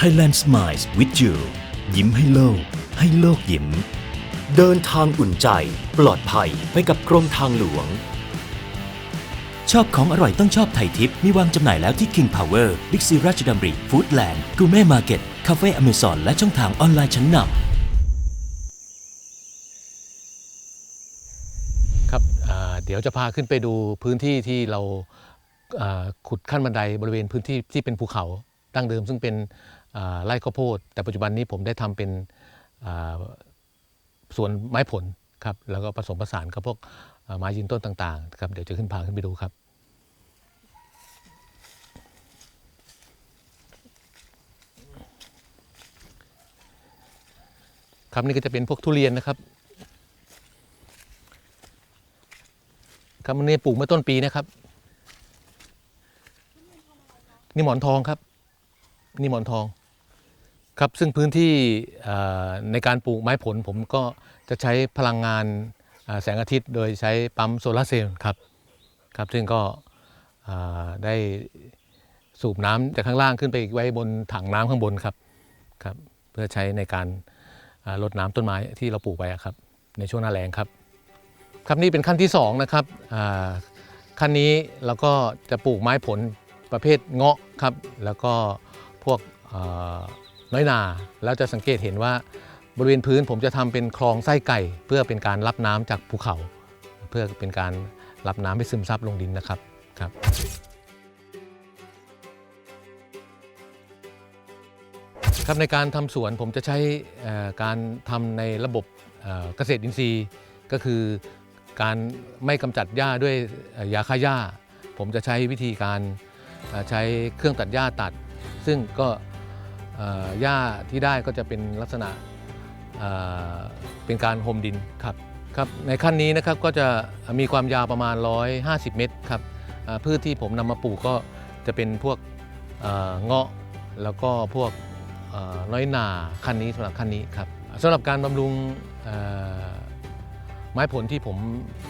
Thailand Smiles with you ยิ้มให้โลก ให้โลกยิ้ม เดินทางอุ่นใจ ปลอดภัยไปกับกรมทางหลวง ชอบของอร่อยต้องชอบไทยทิป มีวางจำหน่ายแล้วที่ King Power Big C ราชดำริ Foodland กูเม่มาร์เก็ตคาเฟ่อเมซอนและช่องทางออนไลน์ชั้นนำครับอ่าเดี๋ยวจะพาขึ้นไปดูพื้นที่ที่เราอ่าขุดขั้นบันไดบริเวณพื้นที่ที่เป็นภูเขาดั้งเดิม ซึ่งเป็น ไร่ข้าวโพด แต่ปัจจุบันนี้ผมได้ทำเป็นอ่าสวนไม้ผลครับแล้วก็ผสมผสานกับพวกไม้ยืนต้นต่างๆครับเดี๋ยวจะขึ้นพาขึ้นไปดูครับครับนี่ก็จะเป็นพวกทุเรียนนะครับครับมันนี่ปลูกเมื่อต้นปีนะครับ นี่หมอนทองครับ นี่หมอนทอง ครับซึ่งพื้นที่ในการปลูกไม้ผลผมก็จะใช้พลังงานแสงอาทิตย์ โดยใช้ปั๊มโซลาร์เซลล์ครับครับซึ่งก็ได้สูบน้ำจากข้างล่างขึ้นไปไว้บนถังน้ำข้างบนครับครับเพื่อใช้ในการอ่ารดน้ำต้นไม้ที่เราปลูกไว้อะครับ ในช่วงหน้าแล้งครับ ครับนี่เป็นขั้นที่2นะครับขั้นนี้เราก็จะปลูกไม้ผลประเภทเงาะครับ แล้วก็พวก น้อยนาแล้วจะสังเกตเห็นว่าบริเวณพื้นผมจะทำเป็นคลองไส้ไก่ เพื่อเป็นการรับน้ำจากภูเขา เพื่อเป็นการรับน้ำให้ซึมซับลงดินนะครับครับ ครับในการทำสวนผมจะใช้การทำในระบบเกษตรอินทรีย์ ก็คือการไม่กำจัดหญ้าด้วยยาฆ่าหญ้า ผมจะใช้วิธีการใช้เครื่องตัดหญ้าตัด ซึ่งก็ หญ้าที่ได้ก็จะเป็นลักษณะเป็นการโฮมดินครับครับในขั้นนี้นะครับก็จะมีความยาวประมาณ 150 เมตรครับพืชที่ผมนำมาปลูกก็จะเป็นพวกเงาะแล้วก็พวกน้อยหนาขั้นนี้สำหรับขั้นนี้ครับสำหรับการบำรุงไม้ผลที่ผม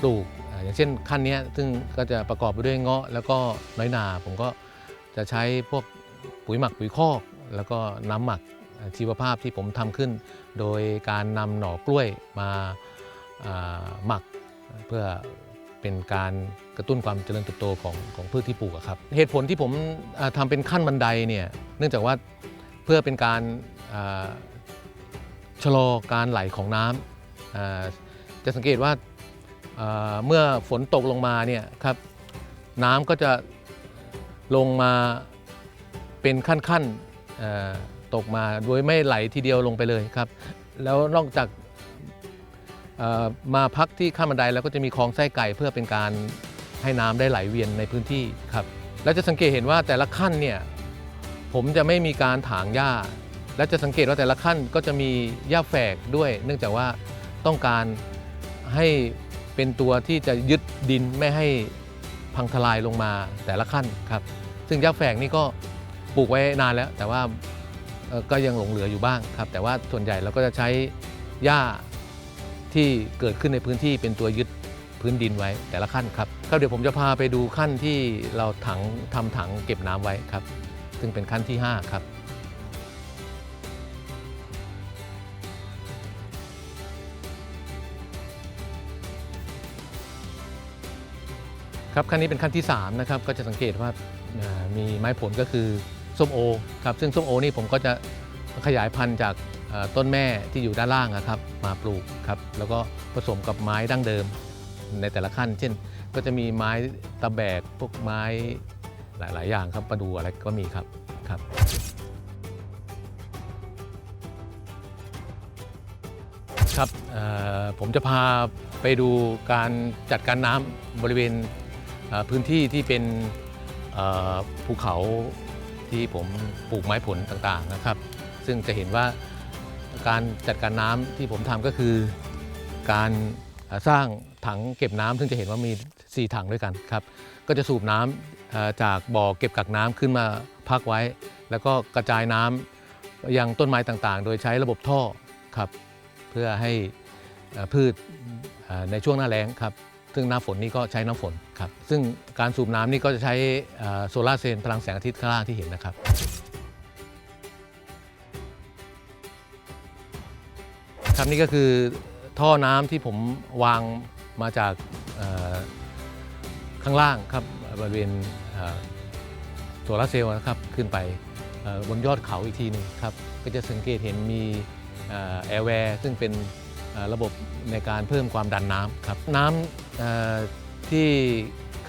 ปลูกอย่างเช่นขั้นนี้ซึ่งก็จะประกอบไปด้วยเงาะ แล้วก็น้อยหนา ผมก็จะใช้พวกปุ๋ยหมักปุ๋ยคอก แล้วก็น้ำหมักชีวภาพที่ผมทำขึ้น โดยการนำหน่อกล้วยมาหมักเพื่อเป็นการกระตุ้นความเจริญเติบโตของของพืชที่ปลูกครับ เหตุผลที่ผมอ่าทำเป็นขั้นบันไดเนี่ยเนื่องจากว่าเพื่อเป็นการชะลอการไหลของน้ำจะสังเกตว่าเมื่อฝนตกลงมาเนี่ยครับน้ำก็จะลงมาเป็นขั้นๆ ตกมาโดยไม่ไหลทีเดียวลงไปเลยครับ แล้วนอกจากมาพักที่ขั้นบันไดแล้วก็จะมีคลองไส้ไก่เพื่อเป็นการให้น้ำได้ไหลเวียนในพื้นที่ครับแล้วจะสังเกตเห็นว่าแต่ละขั้นเนี่ยผมจะไม่มีการถางหญ้า และจะสังเกตว่าแต่ละขั้นก็จะมีหญ้าแฝกด้วย เนื่องจากว่าต้องการให้เป็นตัวที่จะยึดดินไม่ให้พังทลายลงมาแต่ละขั้นครับ ซึ่งหญ้าแฝกนี่ก็ ปลูกไว้นานแล้ว แต่ว่าก็ยังหลงเหลืออยู่บ้างครับแต่ว่าส่วนใหญ่เราก็จะใช้หญ้าที่เกิดขึ้นในพื้นที่เป็นตัวยึดพื้นดินไว้แต่ละขั้นครับก็เดี๋ยวผมจะพาไปดูขั้นที่เราถังทำถังเก็บน้ำไว้ครับ ซึ่งเป็นขั้นที่ 5 ครับครับขั้นนี้เป็นขั้นที่3นะครับก็จะสังเกตว่ามีไม้ผลก็คือ ส้มโอครับซึ่งส้มโอนี่ผมก็จะขยายพันธุ์จากต้นแม่ที่อยู่ด้านล่างครับมาปลูกครับแล้วก็ผสมกับไม้ดั้งเดิมในแต่ละขั้น เช่น ก็จะมีไม้ตะแบกพวกไม้หลาย ๆ อย่างครับประดูอะไรก็มีครับครับครับผมจะพาไปดูการจัดการน้ำบริเวณพื้นที่ที่เป็นภูเขา ที่ผมปลูกไม้ผลต่างๆนะครับ ซึ่งจะเห็นว่าการจัดการน้ำที่ผมทำก็คือ การสร้างถังเก็บน้ำซึ่งจะเห็นว่ามี 4 ถังด้วยกันครับ ก็จะสูบน้ำเอ่อจากบ่อเก็บกักน้ำขึ้นมาพักไว้ แล้วก็กระจายน้ำยังต้นไม้ต่างๆ โดยใช้ระบบท่อครับ เพื่อให้พืชในช่วงหน้าแล้งครับ ซึ่งน้ำฝนนี่ก็ใช้น้ำฝนครับ ซึ่งการสูบน้ำนี่ก็จะใช้โซลาร์เซลล์พลังแสงอาทิตย์ข้างล่างที่เห็นนะครับ ครับนี่ก็คือท่อน้ำที่ผมวางมาจากข้างล่างครับบริเวณโซลาร์เซลล์นะครับขึ้นไปบนยอดเขาอีกทีนึงครับก็จะสังเกตเห็นมีแอร์แวร์ซึ่งเป็น ระบบในการเพิ่มความดันน้ำครับน้ำที่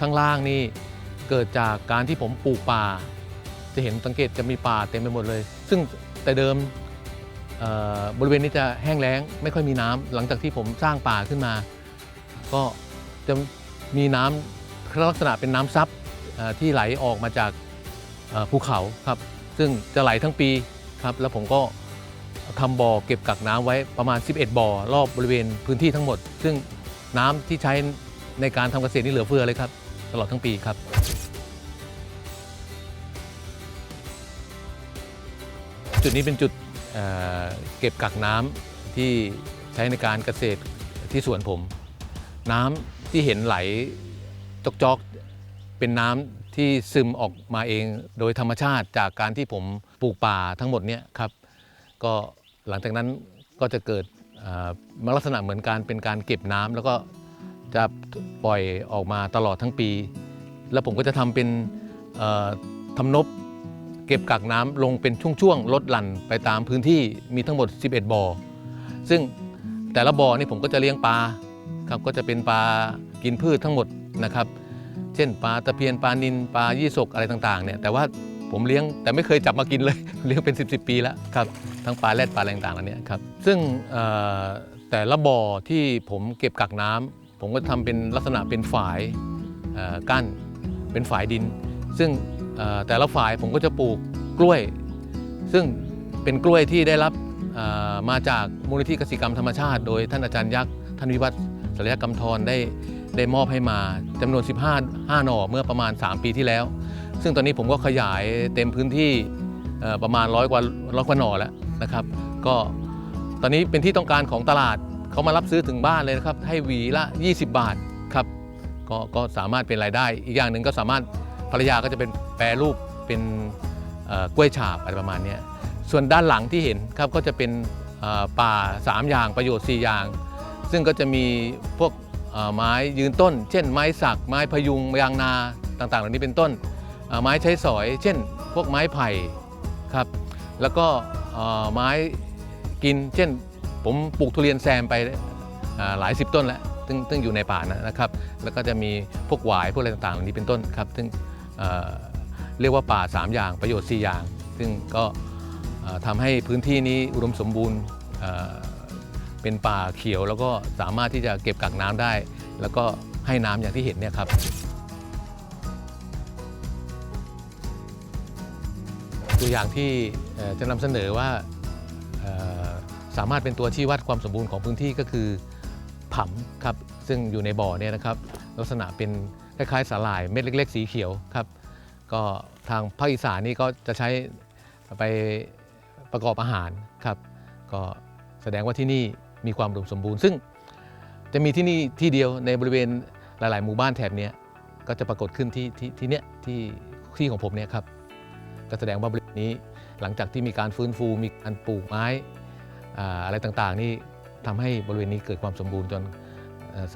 ข้างล่างนี่เกิดจากการที่ผมปลูกป่า จะเห็นสังเกตจะมีป่าเต็มไปหมดเลย ซึ่งแต่เดิมบริเวณนี้จะแห้งแล้งไม่ค่อยมีน้ำหลังจากที่ผมสร้างป่าขึ้นมา ก็จะมีน้ำลักษณะเป็นน้ำซับที่ไหลออกมาจากภูเขาครับ ซึ่งจะไหลทั้งปีครับ แล้วผมก็ ทำบ่อเก็บกักน้ำไว้ประมาณ 11 บ่อ รอบบริเวณพื้นที่ทั้งหมด ซึ่งน้ำที่ใช้ในการทำเกษตรนี่เหลือเฟือเลยครับ ตลอดทั้งปีครับ จุดนี้เป็นจุดเเก็บกักน้ำที่ใช้ในการเกษตรที่สวนผม น้ำที่เห็นไหลจอกๆเป็นน้ำที่ซึมออกมาเองโดยธรรมชาติจากการที่ผมปลูกป่าทั้งหมดเนี่ยครับ ก็ หลังจากนั้นก็จะเกิดลักษณะเหมือนการเป็นการเก็บน้ำแล้วก็จะปล่อยออกมาตลอดทั้งปี แล้วผมก็จะทำเป็นเอ่อทำนบเก็บกักน้ำลงเป็นช่วงๆลดหลั่นไปตามพื้นที่มีทั้งหมด 11 บ่อ ซึ่งแต่ละบ่อนี่ผมก็จะเลี้ยงปลาครับก็จะเป็นปลากินพืชทั้งหมดนะครับ เช่นปลาตะเพียนปลานินปลายี่สกอะไรต่างๆเนี่ยแต่ว่า ผมเลี้ยงแต่ไม่เคยจับมากินเลย เลี้ยงเป็น 10บสปีแล้วครับทั้งปลาแรดปลาอะไรต่างๆเหล่านี้ครับซึ่งเอ่อแต่ละบ่อที่ผมเก็บกักน้ำผมก็ทำเป็นลักษณะเป็นฝายเอ่อกั้นเป็นฝายดิน ซึ่งเอ่อแต่ละฝ่ายผมก็จะปลูกกล้วย ซึ่งเป็นกล้วยที่ได้รับเอ่อมาจากมูลนิธิกสิกรรมธรรมชาติ โดยท่านอาจารย์ยักษ์ท่านวิวัฒน์ศัลยกรรมทรได้ได้มอบให้มาจำนวน 15 5หน่อเมื่อประมาณ 3 ปีที่แล้ว ซึ่งตอนนี้ผมก็ขยายเต็มพื้นที่ประมาณร้อยกว่าร้อยกว่าหน่อแล้วนะครับ ก็ตอนนี้เป็นที่ต้องการของตลาดเขามารับซื้อถึงบ้านเลยนะครับ ให้หวีละ 20 บาทครับก็ก็สามารถเป็นรายได้ อีกอย่างหนึ่งก็สามารถภรรยาก็จะเป็นแปรรูปเป็นกล้วยฉาบอะไรประมาณนี้ส่วนด้านหลังที่เห็นครับก็จะเป็นเอ่อป่า 3 อย่างประโยชน์ 4 อย่าง ซึ่งก็จะมีพวกไม้ยืนต้น เช่นไม้สัก ไม้พยุงยางนาต่างๆ เหล่านี้เป็นต้น ไม้ใช้สอย เช่น พวกไม้ไผ่ครับแล้วก็ไม้กิน เช่น ผมปลูกทุเรียนแซมไปหลายสิบต้นแล้วซึ่งซึ่งอยู่ในป่านะนะครับ แล้วก็จะมีพวกหวายพวกอะไรต่างๆเหล่านี้เป็นต้นครับ ซึ่งเเรียกว่าป่า 3 อย่างประโยชน์ 4 อย่าง ซึ่งก็เอ่อทำให้พื้นที่นี้อุดมสมบูรณ์เอ่อเป็นป่าเขียว แล้วก็สามารถที่จะเก็บกักน้ำได้ แล้วก็ให้น้ำอย่างที่เห็นเนี่ยครับ ตัวอย่างที่จะนำเสนอว่าสามารถเป็นตัวชี้วัดความสมบูรณ์ของพื้นที่ก็คือผำครับซึ่งอยู่ในบ่อเนี่ยนะครับ ลักษณะเป็นคล้ายๆสาหร่ายเม็ดเล็ก ๆ สีเขียวครับ ก็ทางภาคอีสานนี่ก็จะใช้ไปประกอบอาหารครับ ก็แสดงว่าที่นี่มีความอุดมสมบูรณ์ ซึ่งจะมีที่นี่ที่เดียวในบริเวณหลาย ๆ หมู่บ้านแถบนี้ก็จะปรากฏขึ้นที่ที่ที่เนี้ยที่ที่ของผมเนี่ยครับ ก็แสดงว่าบริเวณนี้หลังจากที่มีการฟื้นฟู มีการปลูกไม้อะไรต่างๆ นี่ทำให้บริเวณนี้เกิดความสมบูรณ์จน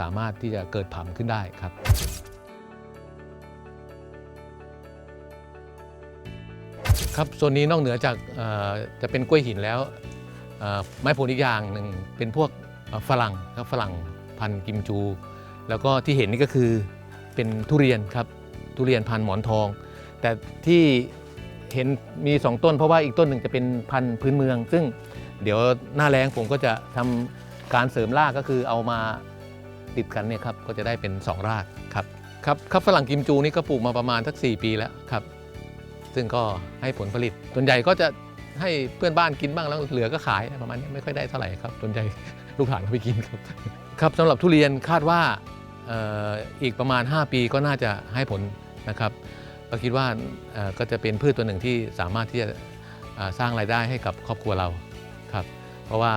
สามารถที่จะเกิดผำขึ้นได้ครับครับโซนนี้นอกเหนือจากจะเป็นกล้วยหินแล้วไม้ผลอีกอย่างหนึ่งเป็นพวกฝรั่งครับฝรั่งพันธุ์กิมจู แล้วก็ที่เห็นนี่ก็คือเป็นทุเรียนครับทุเรียนพันธุ์หมอนทอง แต่ที่ เห็นมี 2 ต้น เพราะว่าอีกต้นหนึ่งจะเป็นพันธุ์พื้นเมือง ซึ่งเดี๋ยวหน้าแรงผมก็จะทำการเสริมรากก็คือเอามาติดกันเนี่ยครับก็จะได้เป็น 2 รากครับครับครับฝรั่งกิมจูนี่ก็ปลูกมาประมาณสัก 4 ปีแล้วครับ ซึ่งก็ให้ผลผลิตส่วนใหญ่ก็จะให้เพื่อนบ้านกินบ้างแล้วเหลือก็ขายประมาณนี้ไม่ค่อยได้เท่าไหร่ครับส่วนใหญ่ลูกหลานเขาไปกินครับครับสำหรับทุเรียนคาดว่าเอ่ออีกประมาณ 5 ปีก็น่าจะให้ผลนะครับ ก็คิดว่าก็จะเป็นพืชตัวหนึ่งที่สามารถที่จะสร้างรายได้ให้กับครอบครัวเราครับเพราะว่า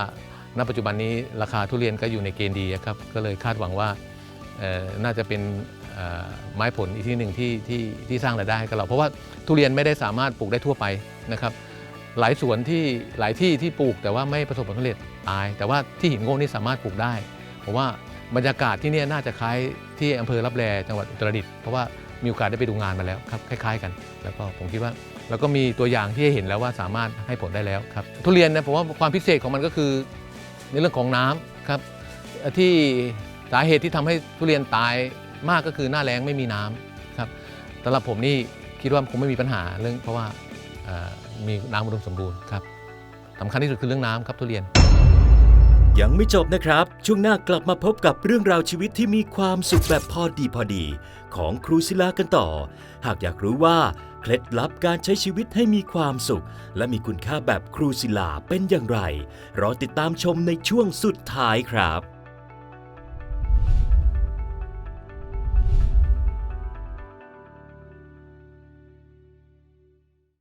ณปัจจุบันนี้ราคาทุเรียนก็อยู่ในเกณฑ์ดีครับก็เลยคาดหวังว่าน่าจะเป็นไม้ผลอีกที่หนึ่งที่ที่ที่สร้างรายได้ให้กับเรา เพราะว่าทุเรียนไม่ได้สามารถปลูกได้ทั่วไปนะครับ หลายสวนที่หลายที่ที่ปลูกแต่ว่าไม่ประสบผลสำเร็จตาย แต่ว่าที่หินโง่นี่สามารถปลูกได้ผมว่าบรรยากาศที่นี่น่าจะคล้ายที่อำเภอรับแลจังหวัดอุตรดิตถ์เพราะว่า มีโอกาสได้ไปดูงานมาแล้วครับคล้ายๆกัน แล้วก็ผมคิดว่าแล้วก็มีตัวอย่างที่ให้เห็นแล้วว่าสามารถให้ผลได้แล้วครับทุเรียนนะผมว่าความพิเศษของมันก็คือ ในเรื่องของน้ำครับที่สาเหตุที่ทำให้ทุเรียนตายมากก็คือหน้าแล้งไม่มีน้ำครับสำหรับผมนี่คิดว่าคงไม่มีปัญหาเรื่องเพราะว่ามีน้ำอุดมสมบูรณ์ครับสำคัญที่สุดคือเรื่องน้ำครับทุเรียน ยังไม่จบนะครับ ช่วงหน้ากลับมาพบกับเรื่องราวชีวิตที่มีความสุขแบบพอดีพอดี ของครูศิลากันต่อ หากอยากรู้ว่าเคล็ดลับการใช้ชีวิตให้มีความสุข และมีคุณค่าแบบครูศิลาเป็นอย่างไร รอติดตามชมในช่วงสุดท้ายครับ